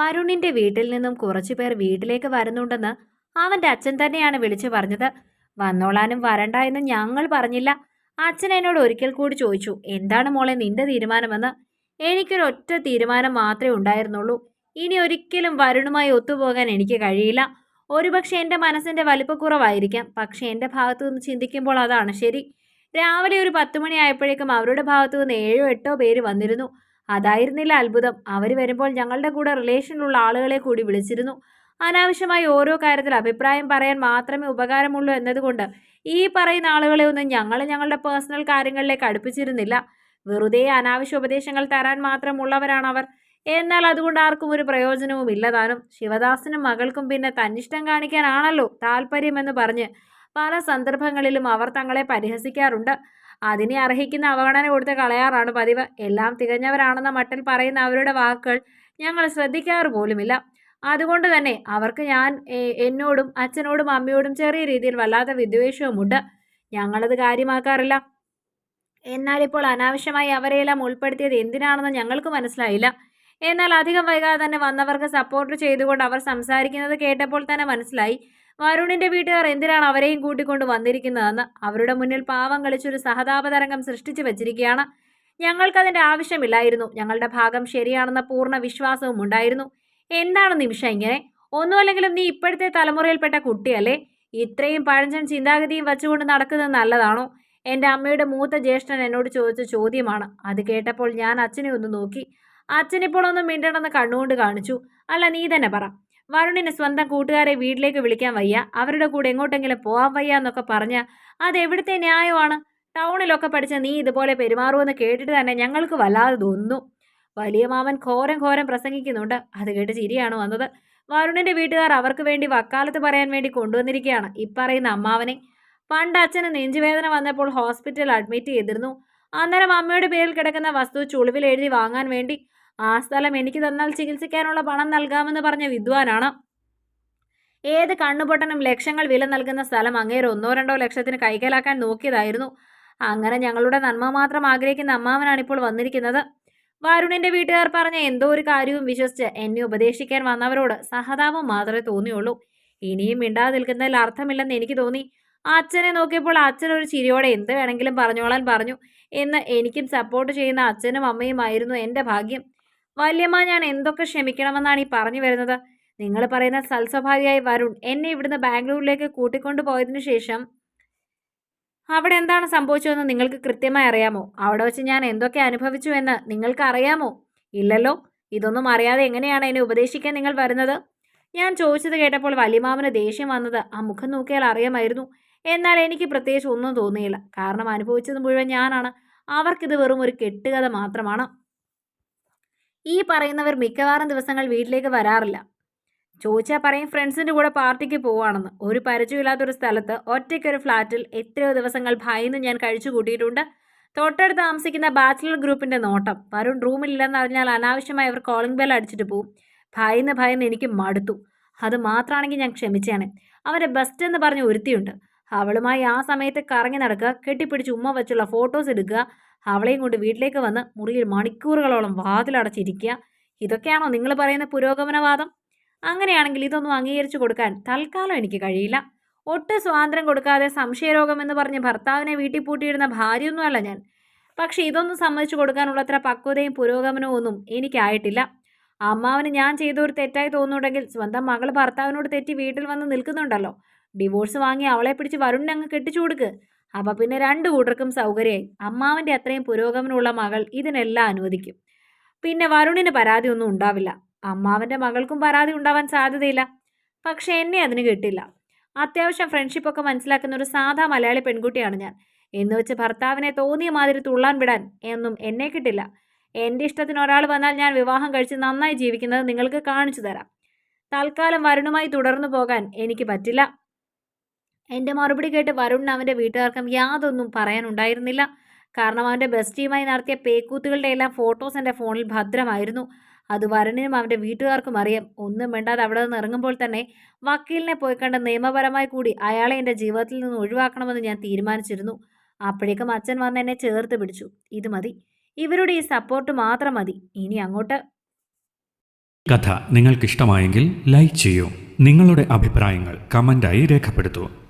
വരുണിന്റെ വീട്ടിൽ നിന്നും കുറച്ചുപേർ വീട്ടിലേക്ക് വരുന്നുണ്ടെന്ന് അവന്റെ അച്ഛൻ തന്നെയാണ് വിളിച്ചു പറഞ്ഞത്. വന്നോളാനും വരണ്ട എന്ന് ഞങ്ങൾ പറഞ്ഞില്ല. അച്ഛൻ എന്നോട് ഒരിക്കൽ കൂടി ചോദിച്ചു എന്താണ് മോളെ നിന്റെ തീരുമാനമെന്ന്? എനിക്കൊരു ഒറ്റ തീരുമാനം മാത്രമേ ഉണ്ടായിരുന്നുള്ളൂ. ഇനി ഒരിക്കലും വരുണുമായി ഒത്തുപോകാൻ എനിക്ക് കഴിയില്ല. ഒരുപക്ഷെ എന്റെ മനസ്സിന്റെ വലിപ്പക്കുറവായിരിക്കാം പക്ഷെ എന്റെ ഭാഗത്തു നിന്ന് ചിന്തിക്കുമ്പോൾ അതാണ് ശരി. രാവിലെ ഒരു പത്ത് മണിയായപ്പോഴേക്കും അവരുടെ ഭാഗത്തു നിന്ന് ഏഴോ എട്ടോ പേര് വന്നിരുന്നു. അതായിരുന്നില്ല അത്ഭുതം. അവർ വരുമ്പോൾ ഞങ്ങളുടെ കൂടെ റിലേഷനിലുള്ള ആളുകളെ കൂടി വിളിച്ചിരുന്നു. അനാവശ്യമായി ഓരോ കാര്യത്തിൽ അഭിപ്രായം പറയാൻ മാത്രമേ ഉപകാരമുള്ളൂ എന്നതുകൊണ്ട് ഈ പറയുന്ന ആളുകളെ ഒന്നും ഞങ്ങൾ ഞങ്ങളുടെ പേഴ്സണൽ കാര്യങ്ങളിലേക്ക് അടുപ്പിച്ചിരുന്നില്ല. വെറുതെ അനാവശ്യ ഉപദേശങ്ങൾ തരാൻ മാത്രമുള്ളവരാണ് അവർ. എന്നാൽ അതുകൊണ്ട് ആർക്കും ഒരു പ്രയോജനവും ഇല്ലതാനും ശിവദാസനും മകൾക്കും പിന്നെ തന്നിഷ്ടം കാണിക്കാനാണല്ലോ താല്പര്യമെന്ന് പറഞ്ഞ് പല സന്ദർഭങ്ങളിലും അവർ തങ്ങളെ പരിഹസിക്കാറുണ്ട്. അതിനെ അർഹിക്കുന്ന അവഗണന കൊടുത്ത് കളയാറാണ് പതിവ്. എല്ലാം തികഞ്ഞവരാണെന്ന മട്ടിൽ പറയുന്ന അവരുടെ വാക്കുകൾ ഞങ്ങൾ ശ്രദ്ധിക്കാറ് പോലുമില്ല. അതുകൊണ്ട് തന്നെ അവർക്ക് ഞാൻ എന്നോടും അച്ഛനോടും അമ്മയോടും ചെറിയ രീതിയിൽ വല്ലാത്ത വിദ്വേഷവുമുണ്ട്. ഞങ്ങളത് കാര്യമാക്കാറില്ല. എന്നാൽ ഇപ്പോൾ അനാവശ്യമായി അവരെയെല്ലാം ഉൾപ്പെടുത്തിയത് എന്തിനാണെന്ന് ഞങ്ങൾക്ക് മനസ്സിലായില്ല. എന്നാൽ അധികം വൈകാതെ തന്നെ വന്നവർക്ക് സപ്പോർട്ട് ചെയ്തുകൊണ്ട് അവർ സംസാരിക്കുന്നത് കേട്ടപ്പോൾ തന്നെ മനസ്സിലായി. വരുണിന്റെ വീട്ടുകാർ എന്തിനാണ് അവരെയും കൂട്ടിക്കൊണ്ട് വന്നിരിക്കുന്നതെന്ന് അവരുടെ മുന്നിൽ പാവം കളിച്ചൊരു സഹതാപതരംഗം സൃഷ്ടിച്ചു വെച്ചിരിക്കുകയാണ്. ഞങ്ങൾക്കതിന്റെ ആവശ്യമില്ലായിരുന്നു. ഞങ്ങളുടെ ഭാഗം ശരിയാണെന്ന പൂർണ വിശ്വാസവും ഉണ്ടായിരുന്നു. എന്താണ് നിമിഷ ഇങ്ങനെ? ഒന്നുമല്ലെങ്കിലും നീ ഇപ്പോഴത്തെ തലമുറയിൽപ്പെട്ട കുട്ടിയല്ലേ? ഇത്രയും പഴഞ്ചൻ ചിന്താഗതിയും വെച്ചുകൊണ്ട് നടക്കുന്നത് നല്ലതാണോ? എന്റെ അമ്മയുടെ മൂത്ത ജ്യേഷ്ഠൻ എന്നോട് ചോദിച്ച ചോദ്യമാണ്. അത് കേട്ടപ്പോൾ ഞാൻ അച്ഛനെ ഒന്ന് നോക്കി. അച്ഛനിപ്പോൾ ഒന്ന് മിണ്ടണമെന്ന് കണ്ണുകൊണ്ട് കാണിച്ചു. അല്ല നീ തന്നെ പറ. വരുണിന് സ്വന്തം കൂട്ടുകാരെ വീട്ടിലേക്ക് വിളിക്കാൻ വയ്യ. അവരുടെ കൂടെ എങ്ങോട്ടെങ്കിലും പോകാൻ വയ്യ എന്നൊക്കെ പറഞ്ഞ് അതെവിടുത്തെ ന്യായമാണ്? ടൗണിലൊക്കെ പഠിച്ച നീ ഇതുപോലെ പെരുമാറുമെന്ന് കേട്ടിട്ട് തന്നെ ഞങ്ങൾക്ക് വല്ലാതെ തോന്നുന്നു. വലിയ മാമൻ ഘോരം ഘോരം പ്രസംഗിക്കുന്നുണ്ട്. അത് കേട്ട് ചിരിയാണ് വന്നത്. വരുണിന്റെ വീട്ടുകാർ അവർക്ക് വേണ്ടി വക്കാലത്ത് പറയാൻ വേണ്ടി കൊണ്ടുവന്നിരിക്കുകയാണ് ഇപ്പറയുന്ന അമ്മാവനെ. പണ്ട് അച്ഛന് നെഞ്ചുവേദന വന്നപ്പോൾ ഹോസ്പിറ്റലിൽ അഡ്മിറ്റ് ചെയ്തിരുന്നു. അന്നേരം അമ്മയുടെ പേരിൽ കിടക്കുന്ന വസ്തു ചുളിവിൽ എഴുതി വാങ്ങാൻ വേണ്ടി ആ സ്ഥലം എനിക്ക് തന്നാൽ ചികിത്സിക്കാനുള്ള പണം നൽകാമെന്ന് പറഞ്ഞ വിദ്വാനാണ്. ഏത് കണ്ണുപൊട്ടനും ലക്ഷങ്ങൾ വില നൽകുന്ന സ്ഥലം അങ്ങേര് ഒന്നോ രണ്ടോ ലക്ഷത്തിന് കൈക്കലാക്കാൻ നോക്കിയതായിരുന്നു. അങ്ങനെ ഞങ്ങളുടെ നന്മ മാത്രം ആഗ്രഹിക്കുന്ന അമ്മാവനാണ് ഇപ്പോൾ വന്നിരിക്കുന്നത്. വരുണിന്റെ വീട്ടുകാർ പറഞ്ഞ എന്തോ ഒരു കാര്യവും വിശ്വസിച്ച് എന്നെ ഉപദേശിക്കാൻ വന്നവരോട് സഹതാപം മാത്രമേ തോന്നിയുള്ളൂ. ഇനിയും മിണ്ടാതെ നിൽക്കുന്നതിൽ അർത്ഥമില്ലെന്ന് എനിക്ക് തോന്നി. അച്ഛനെ നോക്കിയപ്പോൾ അച്ഛൻ ഒരു ചിരിയോടെ എന്ത് വേണമെങ്കിലും പറഞ്ഞോളാൻ പറഞ്ഞു. എന്ന് എനിക്കും സപ്പോർട്ട് ചെയ്യുന്ന അച്ഛനും അമ്മയുമായിരുന്നു എന്റെ ഭാഗ്യം. വല്യമ്മ ഞാൻ എന്തൊക്കെ ക്ഷമിക്കണമെന്നാണ് ഈ പറഞ്ഞു വരുന്നത്? നിങ്ങൾ പറയുന്ന സൽസ്വഭാവിയായി വരുൺ എന്നെ ഇവിടുന്ന് ബാംഗ്ലൂരിലേക്ക് കൂട്ടിക്കൊണ്ടു പോയതിനു ശേഷം അവിടെ എന്താണ് സംഭവിച്ചതെന്ന് നിങ്ങൾക്ക് കൃത്യമായി അറിയാമോ? അവിടെ വെച്ച് ഞാൻ എന്തൊക്കെ അനുഭവിച്ചു എന്ന് നിങ്ങൾക്ക് അറിയാമോ? ഇല്ലല്ലോ. ഇതൊന്നും അറിയാതെ എങ്ങനെയാണ് എന്നെ ഉപദേശിക്കാൻ നിങ്ങൾ വരുന്നത്? ഞാൻ ചോദിച്ചത് കേട്ടപ്പോൾ വലിമാമന് ദേഷ്യം വന്നത് ആ മുഖം നോക്കിയാൽ അറിയാമായിരുന്നു. എന്നാൽ എനിക്ക് പ്രത്യേകിച്ച് ഒന്നും തോന്നിയില്ല. കാരണം അനുഭവിച്ചത് മുഴുവൻ ഞാനാണ്. അവർക്കിത് വെറും ഒരു കെട്ടുകഥ മാത്രമാണ്. ഈ പറയുന്നവർ മിക്കവാറും ദിവസങ്ങൾ വീട്ടിലേക്ക് വരാറില്ല. ചോദിച്ചാൽ പറയും ഫ്രണ്ട്സിന്റെ കൂടെ പാർട്ടിക്ക് പോവാണെന്ന്. ഒരു പരിചയമില്ലാത്തൊരു സ്ഥലത്ത് ഒറ്റയ്ക്കൊരു ഫ്ലാറ്റിൽ എത്രയോ ദിവസങ്ങൾ ഭയന്ന് ഞാൻ കഴിച്ചു കൂട്ടിയിട്ടുണ്ട് തൊട്ടടുത്ത് താമസിക്കുന്ന ബാച്ചിലർ ഗ്രൂപ്പിന്റെ നോട്ടം. വരുൺ റൂമിലില്ലെന്ന് അറിഞ്ഞാൽ അനാവശ്യമായി അവർ കോളിംഗ് ബെൽ അടിച്ചിട്ട് പോവും. ഭയന്ന് ഭയന്ന് എനിക്ക് മടുത്തു. അത് മാത്രമാണെങ്കിൽ ഞാൻ ക്ഷമിച്ചേനെ. അവരെ ബെസ്റ്റ് എന്ന് പറഞ്ഞ ഒരുത്തിയുണ്ട്. അവളുമായി ആ സമയത്ത് കറങ്ങി നടക്കുക കെട്ടിപ്പിടിച്ച് ഉമ്മ വെച്ചുള്ള ഫോട്ടോസ് എടുക്കുക അവളെയും കൊണ്ട് വീട്ടിലേക്ക് വന്ന് മുറിയിൽ മണിക്കൂറുകളോളം വാതിലടച്ചിരിക്കുക. ഇതൊക്കെയാണോ നിങ്ങൾ പറയുന്ന പുരോഗമനവാദം? അങ്ങനെയാണെങ്കിൽ ഇതൊന്നും അംഗീകരിച്ചു കൊടുക്കാൻ തൽക്കാലം എനിക്ക് കഴിയില്ല. ഒട്ട് സ്വാതന്ത്ര്യം കൊടുക്കാതെ സംശയരോഗം എന്ന് പറഞ്ഞ് ഭർത്താവിനെ വീട്ടിൽ പൂട്ടിയിടുന്ന ഭാര്യയൊന്നുമല്ല ഞാൻ. പക്ഷേ ഇതൊന്നും സമ്മതിച്ചു കൊടുക്കാനുള്ള അത്ര പക്വതയും പുരോഗമനവും ഒന്നും എനിക്കായിട്ടില്ല. അമ്മാവന് ഞാൻ ചെയ്ത ഒരു തെറ്റായി തോന്നുന്നുണ്ടെങ്കിൽ സ്വന്തം മകൾ ഭർത്താവിനോട് തെറ്റി വീട്ടിൽ വന്ന് നിൽക്കുന്നുണ്ടല്ലോ. ഡിവോഴ്സ് വാങ്ങി അവളെ പിടിച്ച് വരുണിനെ അങ്ങ് കെട്ടിച്ചു കൊടുക്ക്. അപ്പം പിന്നെ രണ്ട് കൂട്ടർക്കും സൗകര്യമായി. അമ്മാവന്റെ അത്രയും പുരോഗമനമുള്ള മകൾ ഇതിനെല്ലാം അനുവദിക്കും. പിന്നെ വരുണിന് പരാതി ഒന്നും ഉണ്ടാവില്ല. അമ്മാവന്റെ മകൾക്കും പരാതി ഉണ്ടാവാൻ സാധ്യതയില്ല. പക്ഷെ എന്നെ അതിന് കിട്ടില്ല. അത്യാവശ്യം ഫ്രണ്ട്ഷിപ്പൊക്കെ മനസ്സിലാക്കുന്ന ഒരു സാധാ മലയാളി പെൺകുട്ടിയാണ് ഞാൻ. എന്ന് വെച്ച് ഭർത്താവിനെ തോന്നിയ മാതിരി തുള്ളാൻ വിടാൻ എന്നും എന്നെ കിട്ടില്ല. എന്റെ ഇഷ്ടത്തിന് ഒരാൾ വന്നാൽ ഞാൻ വിവാഹം കഴിച്ച് നന്നായി ജീവിക്കുന്നത് നിങ്ങൾക്ക് കാണിച്ചു തരാം. തൽക്കാലം വരുണുമായി തുടർന്നു പോകാൻ എനിക്ക് പറ്റില്ല. എന്റെ മറുപടി കേട്ട് വരുണിന് അവന്റെ വീട്ടുകാർക്കും യാതൊന്നും പറയാനുണ്ടായിരുന്നില്ല. കാരണം അവന്റെ ബെസ്റ്റിയുമായി നടത്തിയ പേക്കൂത്തുകളുടെ എല്ലാം ഫോട്ടോസ് എന്റെ ഫോണിൽ ഭദ്രമായിരുന്നു. അത് വരുണിനും അവന്റെ വീട്ടുകാർക്കും അറിയാം. ഒന്നും വേണ്ടാതെ അവിടെ നിന്ന് ഇറങ്ങുമ്പോൾ തന്നെ വക്കീലിനെ പോയി കണ്ട് നിയമപരമായി കൂടി അയാളെ എന്റെ ജീവിതത്തിൽ നിന്ന് ഒഴിവാക്കണമെന്ന് ഞാൻ തീരുമാനിച്ചിരുന്നു. അപ്പോഴേക്കും അച്ഛൻ വന്ന് എന്നെ ചേർത്ത് പിടിച്ചു. ഇത് മതി. ഇവരുടെ ഈ സപ്പോർട്ട് മാത്രം മതി. ഇനി അങ്ങോട്ട്. കഥ നിങ്ങൾക്കിഷ്ടമായെങ്കിൽ ലൈക്ക് ചെയ്യൂ. നിങ്ങളുടെ അഭിപ്രായങ്ങൾ കമന്റായി രേഖപ്പെടുത്തൂ.